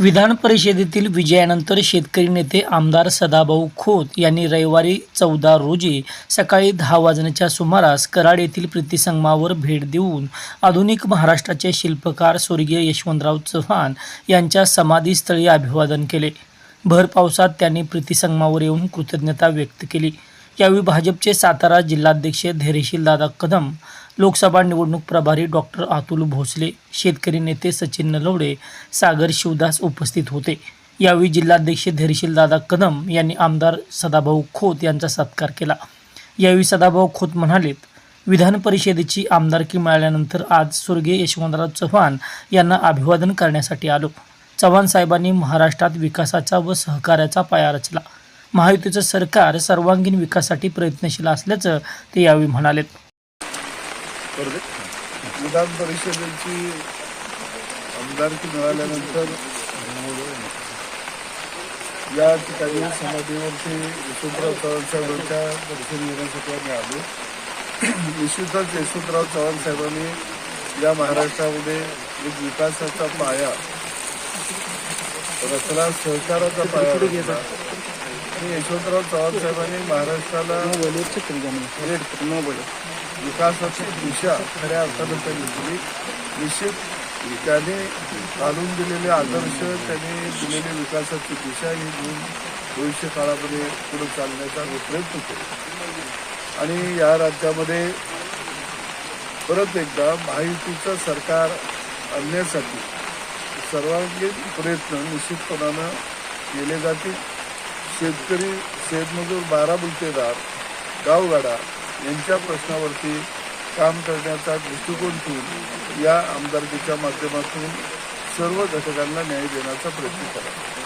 विधान परिषदेतील विजयानंतर शेतकरी नेते आमदार सदाभाऊ खोत यांनी रविवारी चौदा रोजी सकाळी दहा वाजण्याच्या सुमारास कराड येथील प्रीतिसंगमावर भेट देऊन आधुनिक महाराष्ट्राचे शिल्पकार स्वर्गीय यशवंतराव चव्हाण यांच्या समाधीस्थळी अभिवादन केले. भर पावसात त्यांनी प्रीतिसंगमावर येऊन कृतज्ञता व्यक्त केली. यावेळी भाजपचे सातारा जिल्हाध्यक्ष धैर्यशील दादा कदम लोकसभा निवडणूक प्रभारी डॉक्टर अतुल भोसले शेतकरी नेते सचिन नलवडे सागर शिवदास उपस्थित होते. यावेळी जिल्हाध्यक्ष धैर्यशील दादा कदम यांनी आमदार सदाभाऊ खोत यांचा सत्कार केला. यावेळी सदाभाऊ खोत म्हणालेत विधान परिषदेची आमदारकी मिळाल्यानंतर आज स्वर्गीय यशवंतराव चव्हाण यांना अभिवादन करण्यासाठी आलो. चव्हाण साहेबांनी महाराष्ट्रात विकासाचा व सहकार्याचा पाया रचला. महायुतीचं सरकार सर्वांगीण विकासासाठी प्रयत्नशील असल्याचं ते यावेळी म्हणालेत. विधान परिषदेची आमदारकी मिळाल्यानंतर या ठिकाणी समाधीवरती यशवंतराव चव्हाण साहेबांच्या दर्शन घेण्यासाठी आम्ही आलो. निश्चितच यशवंतराव चव्हाण साहेबांनी या महाराष्ट्रामध्ये एक विकासाचा पाया रचला सहकाराचा पाया आणि यशवंतराव चव्हाण साहेबांनी महाराष्ट्राला विकासाची दिशा खऱ्या अर्थानं त्यांनी दिली. निश्चित त्याने घालून दिलेले आदर्श त्याने दिलेली विकासाची दिशा ही घेऊन भविष्य काळामध्ये पुढे चालण्याचा प्रयत्न केला आणि या राज्यामध्ये परत एकदा महायुतीचं सरकार आणण्यासाठी सर्वांगीण प्रयत्न निश्चितपणानं केले जातील. शेतकरी शेतमजूर बारा बुलतेदार गावगाडा यांच्या प्रश्नावरती काम करण्याचा दृष्टिकोन ठेवून या आमदारकीच्या माध्यमातून सर्व घटकांना न्याय देण्याचा प्रयत्न करा.